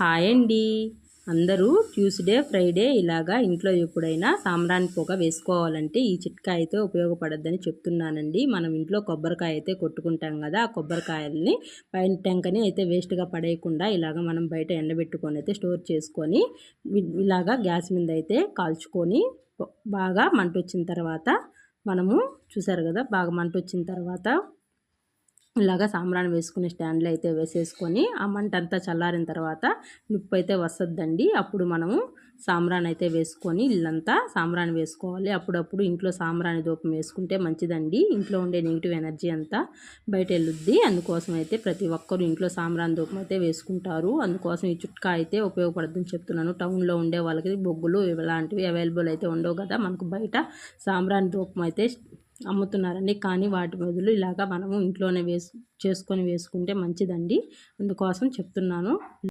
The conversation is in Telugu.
హాయ్ అండి. అందరూ ట్యూస్డే ఫ్రైడే ఇలాగా ఇంట్లో ఎప్పుడైనా సాంబ్రాణి పొగ వేసుకోవాలంటే ఈ చిట్కా అయితే ఉపయోగపడద్దని చెప్తున్నానండి. మనం ఇంట్లో కొబ్బరికాయ అయితే కొట్టుకుంటాం కదా ఆ కొబ్బరికాయల్ని పైన టెంకని అయితే వేస్ట్గా పడేయకుండా ఇలాగ మనం బయట ఎండబెట్టుకొని అయితే స్టోర్ చేసుకొని ఇలాగా గ్యాస్ మీద అయితే కాల్చుకొని బాగా మంట వచ్చిన తర్వాత మనము చూసారు కదా బాగా మంట వచ్చిన తర్వాత ఇలాగా సాంబ్రాణి వేసుకునే స్టాండ్లో అయితే వేసేసుకొని ఆ మంట అంతా చల్లారిన తర్వాత నిప్పు అయితే వస్తుందండి. అప్పుడు మనము సాంబ్రాణి అయితే వేసుకొని ఇల్లంతా సాంబ్రాణి వేసుకోవాలి. అప్పుడప్పుడు ఇంట్లో సాంబ్రాణి దూపం వేసుకుంటే మంచిదండి. ఇంట్లో ఉండే నెగిటివ్ ఎనర్జీ అంతా బయట వెళ్ళుద్ది అందుకోసం అయితే ప్రతి ఒక్కరు ఇంట్లో సాంబ్రాణి దూపం అయితే వేసుకుంటారు. అందుకోసం ఈ చుట్కా అయితే ఉపయోగపడుతుందని చెప్తున్నాను. టౌన్లో ఉండే వాళ్ళకి బొగ్గులు ఇలాంటివి అవైలబుల్ అయితే ఉండవు కదా. మనకు బయట సాంబ్రాణి దూపం అయితే అమ్ముతున్నారండి. కానీ వాటి బదులు ఇలాగా మనము ఇంట్లోనే వేసు చేసుకొని వేసుకుంటే మంచిదండి. అందుకోసం చెప్తున్నాను.